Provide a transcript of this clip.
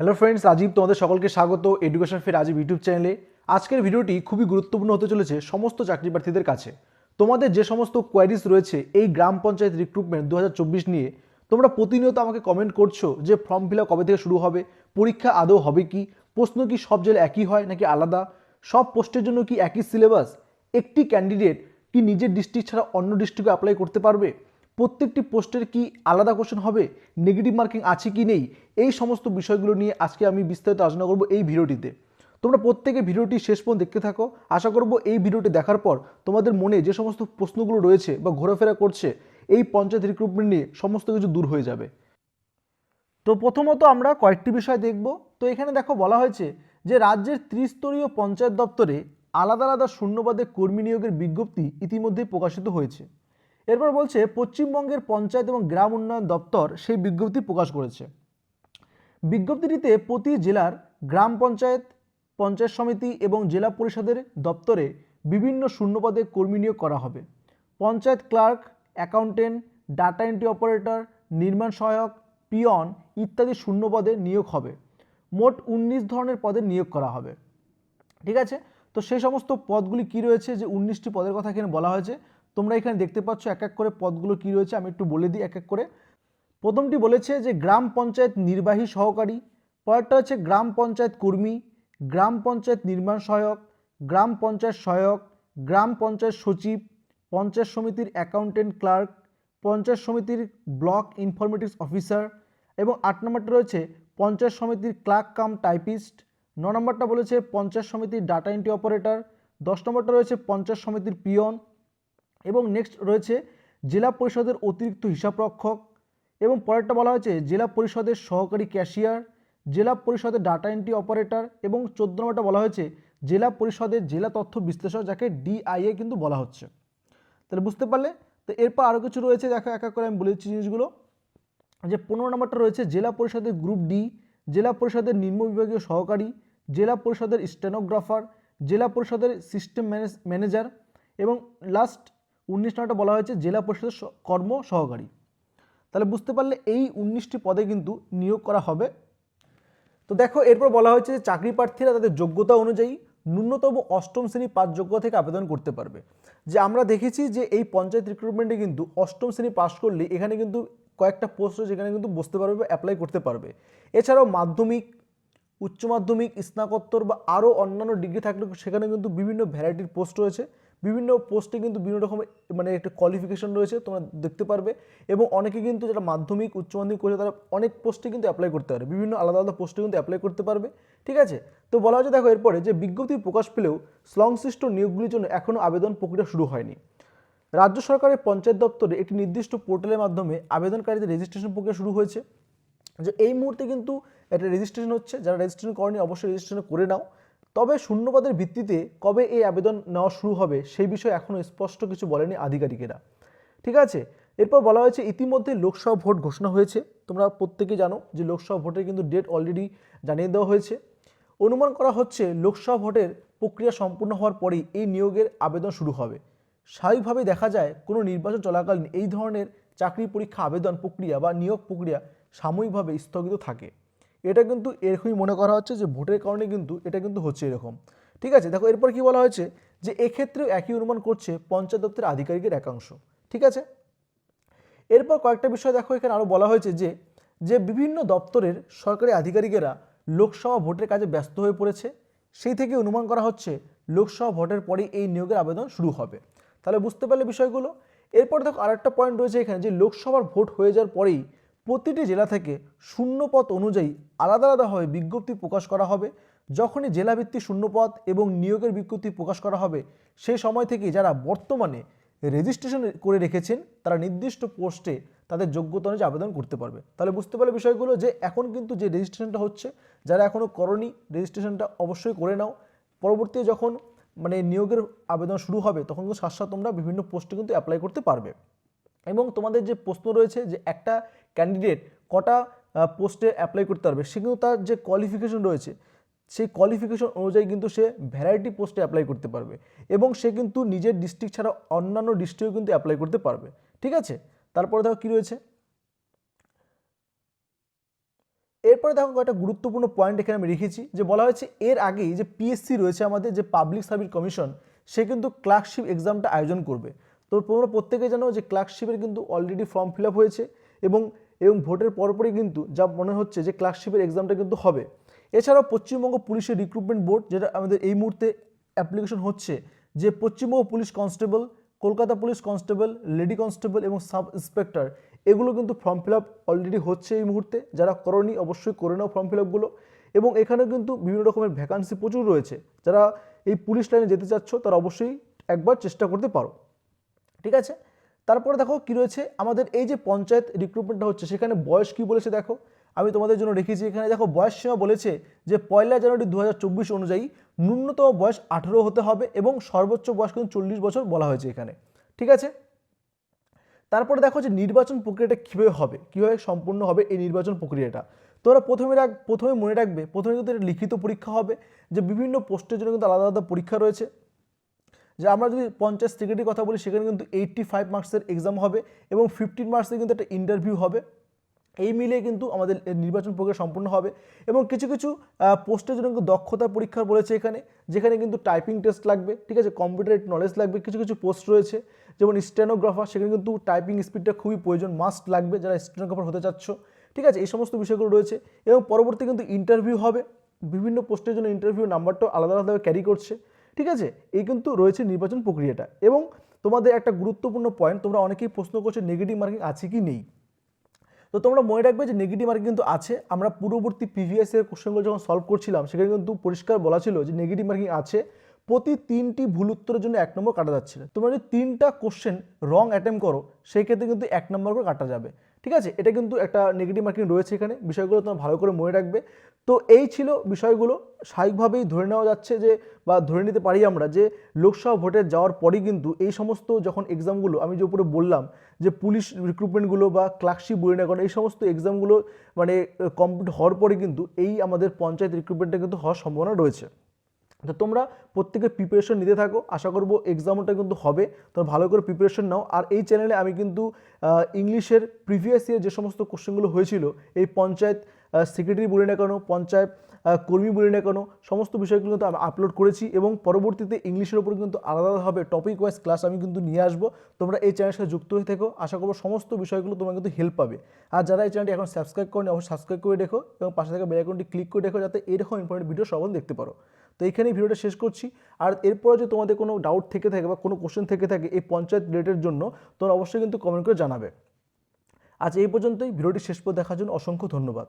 Hello friends Rajib তোমাদের সকলকে স্বাগত এডুকেশন ফের রাজীব ইউটিউব চ্যানেলে আজকের ভিডিওটি খুবই গুরুত্বপূর্ণ হতে চলেছে সমস্ত চাকরি প্রার্থীদের কাছে। তোমাদের যে সমস্ত কোয়ারিজ রয়েছে এই গ্রাম পঞ্চায়েত রিক্রুটমেন্ট দু হাজার চব্বিশ নিয়ে, তোমরা প্রতিনিয়ত আমাকে কমেন্ট করছ যে ফর্ম ফিল কবে থেকে শুরু হবে, পরীক্ষা আদৌ হবে কি, প্রশ্ন কি সব জেলে একই হয় নাকি আলাদা, সব পোস্টের জন্য কি একই সিলেবাস একটি ক্যান্ডিডেট কি নিজের ডিস্ট্রিক্ট ছাড়া অন্য ডিস্ট্রিক্টে অ্যাপ্লাই করতে পারবে? প্রত্যেকটি পোস্টের কি আলাদা কোশ্চেন হবে? নেগেটিভ মার্কিং আছে কি নেই? এই সমস্ত বিষয়গুলো নিয়ে আজকে আমি বিস্তারিত আলোচনা করব এই ভিডিওটিতে। তোমরা প্রত্যেকে ভিডিওটি শেষ পর্যন্ত দেখতে থাকো। আশা করব এই ভিডিওটি দেখার পর তোমাদের মনে যে সমস্ত প্রশ্নগুলো রয়েছে বা ঘোরাফেরা করছে, এই পঞ্চায়েত রিক্রুটমেন্ট নিয়ে সমস্ত কিছু দূর হয়ে যাবে। তো প্রথমত আমরা কয়েকটি বিষয় দেখব। তো এখানে দেখো বলা হয়েছে যে রাজ্যের ত্রিস্তরীয় পঞ্চায়েত দপ্তরে আলাদা আলাদা শূন্যবাদে কর্মী নিয়োগের বিজ্ঞপ্তি ইতিমধ্যেই প্রকাশিত হয়েছে। এরপর বলছে, পশ্চিমবঙ্গের পঞ্চায়েত এবং গ্রাম উন্নয়ন দপ্তর সেই বিজ্ঞপ্তি প্রকাশ করেছে। বিজ্ঞপ্তিটিতে প্রতি জেলার গ্রাম পঞ্চায়েত পঞ্চায়েত সমিতি এবং জেলা পরিষদের দপ্তরে বিভিন্ন শূন্যপদে কর্মী নিয়োগ করা হবে। Panchayat clerk, accountant, data entry operator, নির্মাণ সহায়ক, পিয়ন ইত্যাদি শূন্যপদে নিয়োগ হবে। মোট উনিশ ধরনের পদে নিয়োগ করা হবে। ঠিক আছে? তো সেই সমস্ত পদগুলি কি রয়েছে? যে উনিশটি পদের কথা এখানে বলা হয়েছে তোমরা এখানে দেখতে পাচ্ছ এক এক করে পদগুলো কি রয়েছে, আমি একটু বলে দিই এক এক করে। প্রথমটি বলেছে যে গ্রাম পঞ্চায়েত নির্বাহী সহকারী, পরেরটা হচ্ছে গ্রাম পঞ্চায়েত কর্মী, গ্রাম পঞ্চায়েত নির্মাণ সহায়ক, গ্রাম পঞ্চায়েত সহায়ক, গ্রাম পঞ্চায়েত সচিব, পঞ্চায়েত সমিতির অ্যাকাউন্টেন্ট ক্লার্ক, পঞ্চায়েত সমিতির ব্লক ইনফরমেটিক্স অফিসার এবং আট নম্বরটা রয়েছে পঞ্চায়েত সমিতির ক্লার্ক কাম টাইপিস্ট। ন নম্বরটা বলেছে পঞ্চায়েত সমিতির ডাটা এন্ট্রি অপারেটর। দশ নম্বরটা রয়েছে পঞ্চায়েত সমিতির পিয়ন। এবং নেক্সট রয়েছে জেলা পরিষদের অতিরিক্ত হিসাবরক্ষক এবং পরেরটা বলা হয়েছে জেলা পরিষদের সহকারী ক্যাশিয়ার জেলা পরিষদের ডাটা এন্ট্রি অপারেটর এবং চোদ্দ নম্বরটা বলা হয়েছে জেলা পরিষদের জেলা তথ্য বিশ্লেষক যাকে ডিআইএ কিন্তু বলা হচ্ছে। তাহলে বুঝতে পারলে? তো এরপর আরও কিছু রয়েছে, দেখো এক এক করে আমি বলে দিচ্ছি জিনিসগুলো। যে পনেরো নম্বরটা রয়েছে জেলা পরিষদের গ্রুপ ডি জেলা পরিষদের নিম্ন বিভাগীয় সহকারী, জেলা পরিষদের স্টেনোগ্রাফার জেলা পরিষদের সিস্টেম ম্যানেজার এবং লাস্ট উনিশ নম্বরটা বলা হয়েছে, জেলা পরিষদের কর্ম সহকারী। তাহলে বুঝতে পারলে এই উনিশটি পদে কিন্তু নিয়োগ করা হবে। তো দেখো, এরপর বলা হয়েছে যে চাকরি প্রার্থীরা তাদের যোগ্যতা অনুযায়ী ন্যূনতম অষ্টম শ্রেণি পাস যোগ্যতা থেকে আবেদন করতে পারবে। যে আমরা দেখেছি যে এই পঞ্চায়েত রিক্রুটমেন্টে কিন্তু অষ্টম শ্রেণি পাস করলে এখানে কিন্তু কয়েকটা পোস্ট যেখানে কিন্তু বসতে পারবে বা অ্যাপ্লাই করতে পারবে। এছাড়াও মাধ্যমিক, উচ্চ মাধ্যমিক, স্নাতকোত্তর বা আরও অন্যান্য ডিগ্রি থাকলে সেখানে কিন্তু বিভিন্ন ভ্যারাইটির পোস্ট রয়েছে। বিভিন্ন পোস্টে কিন্তু বিভিন্ন রকমের মানে একটা কোয়ালিফিকেশন রয়েছে, তোমরা দেখতে পারবে। এবং অনেকে কিন্তু যারা মাধ্যমিক, উচ্চ মাধ্যমিক করেছে, তারা অনেক পোস্টে কিন্তু অ্যাপ্লাই করতে পারবে বিভিন্ন আলাদা আলাদা পোস্টে কিন্তু অ্যাপ্লাই করতে পারবে, ঠিক আছে? তো বলা হয়েছে দেখো, এরপরে যে বিজ্ঞপ্তি প্রকাশ পেলেও সংশ্লিষ্ট নিয়োগগুলির জন্য এখনও আবেদন প্রক্রিয়া শুরু হয়নি। রাজ্য সরকারের পঞ্চায়েত দপ্তরে একটি নির্দিষ্ট পোর্টালের মাধ্যমে আবেদনকারীদের রেজিস্ট্রেশন প্রক্রিয়া শুরু হয়েছে। যে এই মুহূর্তে কিন্তু একটা রেজিস্ট্রেশন হচ্ছে। যারা রেজিস্ট্রেশন করেনি, অবশ্যই রেজিস্ট্রেশন করে নাও। তবে শূন্যপদের ভিত্তিতে কবে এই আবেদন নেওয়া শুরু হবে সেই বিষয়ে এখনও স্পষ্ট কিছু বলেনি আধিকারিকেরা। ঠিক আছে? এরপর বলা হয়েছে ইতিমধ্যে লোকসভা ভোট ঘোষণা হয়েছে। তোমরা প্রত্যেকে জানো যে লোকসভা ভোটের কিন্তু ডেট অলরেডি জানিয়ে দেওয়া হয়েছে। অনুমান করা হচ্ছে লোকসভা ভোটের প্রক্রিয়া সম্পূর্ণ হওয়ার পরেই এই নিয়োগের আবেদন শুরু হবে। স্বাভাবিকভাবেই দেখা যায় কোনো নির্বাচন চলাকালীন এই ধরনের চাকরি পরীক্ষা, আবেদন প্রক্রিয়া বা নিয়োগ প্রক্রিয়া সাময়িকভাবে স্থগিত থাকে। এটা কিন্তু এরকমই মনে করা হচ্ছে যে ভোটের কারণে কিন্তু এটা কিন্তু হচ্ছে এরকম। ঠিক আছে? দেখো, এরপর কি বলা হয়েছে? যে এক্ষেত্রেও একই অনুমান করছে পঞ্চায়েত দপ্তরের আধিকারিকের একাংশ। ঠিক আছে? এরপর কয়েকটা বিষয় দেখো, এখানে আরও বলা হয়েছে যে যে বিভিন্ন দপ্তরের সরকারি আধিকারিকেরা লোকসভা ভোটের কাজে ব্যস্ত হয়ে পড়েছে। সেই থেকে অনুমান করা হচ্ছে লোকসভা ভোটের পরেই এই নিয়োগের আবেদন শুরু হবে। তাহলে বুঝতে পারলে বিষয়গুলো? এরপর দেখো, আরেকটা পয়েন্ট রয়েছে এখানে যে লোকসভার ভোট হয়ে যাওয়ার পরেই প্রতিটি জেলা থেকে শূন্যপদ অনুযায়ী আলাদা আলাদাভাবে বিজ্ঞপ্তি প্রকাশ করা হবে। যখনই জেলাভিত্তিক শূন্যপদ এবং নিয়োগের বিজ্ঞপ্তি প্রকাশ করা হবে, সেই সময় থেকে যারা বর্তমানে রেজিস্ট্রেশন করে রেখেছেন, তারা নির্দিষ্ট পোস্টে তাদের যোগ্যতা অনুযায়ী আবেদন করতে পারবে। তাহলে বুঝতে পারলে বিষয়গুলো যে এখন কিন্তু যে রেজিস্ট্রেশনটা হচ্ছে, যারা এখনও করনি, রেজিস্ট্রেশনটা অবশ্যই করে নাও। পরবর্তী যখন মানে নিয়োগের আবেদন শুরু হবে, তখন কিন্তু সাথে তোমরা বিভিন্ন পোস্টে কিন্তু অ্যাপ্লাই করতে পারবে। এবং তোমাদের যে প্রশ্ন রয়েছে যে একটা ক্যান্ডিডেট কটা পোস্টে অ্যাপ্লাই করতে পারবে, সে কিন্তু তার যে কোয়ালিফিকেশন রয়েছে, সেই কোয়ালিফিকেশন অনুযায়ী কিন্তু সে ভ্যারাইটি পোস্টে অ্যাপ্লাই করতে পারবে এবং সে কিন্তু নিজের ডিস্ট্রিক্ট ছাড়া অন্যান্য ডিস্ট্রিক্টেও কিন্তু অ্যাপ্লাই করতে পারবে। ঠিক আছে? তারপরে দেখো কী রয়েছে? এরপরে দেখো একটা গুরুত্বপূর্ণ পয়েন্ট এখানে আমি রেখেছি, যে বলা হয়েছে এর আগেই যে পিএসসি রয়েছে আমাদের যে পাবলিক সার্ভিস কমিশন সে কিন্তু ক্লার্কশিপ এক্সামটা আয়োজন করবে। তো তোমরা প্রত্যেকে জানো যে ক্লার্কশিপের কিন্তু অলরেডি ফর্ম ফিল হয়েছে এবং এবং ভোটের পরপরই কিন্তু যা মনে হচ্ছে যে ক্লার্কশিপের এক্সামটা কিন্তু হবে। এছাড়াও পশ্চিমবঙ্গ পুলিশের রিক্রুটমেন্ট বোর্ড যেটা আমাদের এই মুহূর্তে অ্যাপ্লিকেশন হচ্ছে, যে Paschimbanga police constable Kolkata police constable lady constable এবং সাব ইন্সপেক্টর এগুলো কিন্তু ফর্ম ফিল আপ অলরেডি হচ্ছে এই মুহূর্তে। যারা করনি অবশ্যই করে নাও ফর্ম ফিল আপগুলো এবং এখানে কিন্তু বিভিন্ন রকমের ভ্যাকান্সি প্রচুর রয়েছে। যারা এই পুলিশ লাইনে যেতে চাচ্ছ, তারা অবশ্যই একবার চেষ্টা করতে পারো। ঠিক আছে? তারপরে দেখো কি রয়েছে? আমাদের এই যে পঞ্চায়েত রিক্রুটমেন্টটা হচ্ছে, সেখানে বয়স কি বলেছে দেখো? আমি তোমাদের জন্য রেখেছি, এখানে দেখো বয়স সীমা বলেছে যে পয়লা জানুয়ারি দু হাজার চব্বিশ অনুযায়ী ন্যূনতম বয়স আঠেরো হতে হবে এবং সর্বোচ্চ বয়স কিন্তু চল্লিশ বছর বলা হয়েছে এখানে। ঠিক আছে? তারপরে দেখো যে নির্বাচন প্রক্রিয়াটা কীভাবে হবে? কীভাবে সম্পূর্ণ হবে এই নির্বাচন প্রক্রিয়াটা? তোমরা প্রথমে রাখ, প্রথমে মনে রাখবে, প্রথমে কিন্তু এটা লিখিত পরীক্ষা হবে যে বিভিন্ন পোস্টের জন্য কিন্তু আলাদা আলাদা পরীক্ষা রয়েছে। যে আমরা যদি পঞ্চাশ সেক্রেটারির কথা বলি, সেখানে কিন্তু এইট্টি ফাইভ মার্কসের এক্সাম হবে এবং ফিফটিন মার্কসের কিন্তু একটা ইন্টারভিউ হবে। এই মিলিয়ে কিন্তু আমাদের নির্বাচন প্রক্রিয়া সম্পূর্ণ হবে এবং কিছু কিছু পোস্টের জন্য কিন্তু দক্ষতার পরীক্ষা বলেছে এখানে, যেখানে কিন্তু টাইপিং টেস্ট লাগবে, ঠিক আছে? কম্পিউটার নলেজ লাগবে, কিছু কিছু পোস্ট রয়েছে। যেমন স্টেনোগ্রাফার সেখানে কিন্তু টাইপিং স্পিডটা খুবই প্রয়োজন মাস্ট লাগবে যারা স্টেনোগ্রাফার হতে চাচ্ছ, ঠিক আছে? এই সমস্ত বিষয়গুলো রয়েছে এবং পরবর্তী কিন্তু ইন্টারভিউ হবে। বিভিন্ন পোস্টের জন্য ইন্টারভিউ নাম্বারটাও আলাদা আলাদাভাবে ক্যারি করছে। ঠিক আছে? এই কিন্তু রয়েছে নির্বাচন প্রক্রিয়াটা। এবং তোমাদের একটা গুরুত্বপূর্ণ পয়েন্ট তোমরা অনেকেই প্রশ্ন করছ নেগেটিভ মার্কিং আছে কি নেই? তো তোমরা মনে রাখবে যে নেগেটিভ মার্কিং কিন্তু আছে। আমরা পূর্ববর্তী প্রিভিয়াস কোশ্চেনগুলো যখন সলভ করছিলাম, সেখানে কিন্তু পরিষ্কার বলা ছিল যে নেগেটিভ মার্কিং আছে। প্রতি তিনটি ভুল উত্তরের জন্য এক নম্বর কাটা যাচ্ছে না। তোমরা যদি তিনটা কোশ্চেন রং অ্যাটেম্প করো, সেই ক্ষেত্রে কিন্তু এক নম্বর করে কাটা যাবে। ঠিক আছে? এটা কিন্তু একটা নেগেটিভ মার্কিং রয়েছে এখানে। বিষয়গুলো তোমরা ভালো করে মনে রাখবে। তো এই ছিল বিষয়গুলো। স্বাভাবিকভাবেই ধরে নেওয়া যাচ্ছে যে, বা ধরে নিতে পারি আমরা যে, লোকসভা ভোটে যাওয়ার পরই কিন্তু এই সমস্ত যখন এক্সামগুলো আমি যে উপরে বললাম যে, পুলিশ রিক্রুটমেন্টগুলো বা ক্লার্কশিপ না এই সমস্ত এক্সামগুলো মানে কমপ্লিট হওয়ার পরে কিন্তু এই আমাদের পঞ্চায়েত রিক্রুটমেন্টটা কিন্তু হওয়ার সম্ভাবনা রয়েছে। তো তোমরা প্রত্যেকে প্রিপারেশন নিতে থাকো, আশা করব এক্সামটা কিন্তু হবে। তোমরা ভালো করে প্রিপারেশন নাও। আর এই চ্যানেলে আমি কিন্তু ইংলিশের প্রিভিয়াস ইয়ার যে সমস্ত কোশ্চেনগুলো হয়েছিল, এই পঞ্চায়েত সেক্রেটারি বলি না কেন, পঞ্চায়েত কর্মী বলি না কেন, সমস্ত বিষয়গুলো কিন্তু আমি আপলোড করেছি এবং পরবর্তীতে ইংলিশের উপর কিন্তু আলাদা আলাদাভাবে টপিক ওয়াইজ ক্লাস আমি কিন্তু নিয়ে আসব। তোমরা এই চ্যানেলের সাথে যুক্ত হয়ে থেকো। আশা করব সমস্ত বিষয়গুলো তোমরা কিন্তু হেল্প পাবে। আর যারা এই চ্যানেলটি এখন সাবস্ক্রাইব করেনি, অবশ্যই সাবস্ক্রাইব করে দেখো এবং পাশে থাকা বেল আইকনটি ক্লিক করে দেখো যাতে এরকম ইম্পর্টেন্ট ভিডিও সবাই দেখতে পারো। তো এখানেই ভিডিওটা শেষ করছি। আর এরপরে যদি তোমাদের কোনো ডাউট থেকে থাকে বা কোনো কোশ্চেন থেকে থাকে এই পঞ্চায়েত রিলেটেড জন্য, তোমরা অবশ্যই কিন্তু কমেন্ট করে জানাবে। আজ এই পর্যন্তই। ভিডিওটি শেষ পর দেখার জন্য অসংখ্য ধন্যবাদ।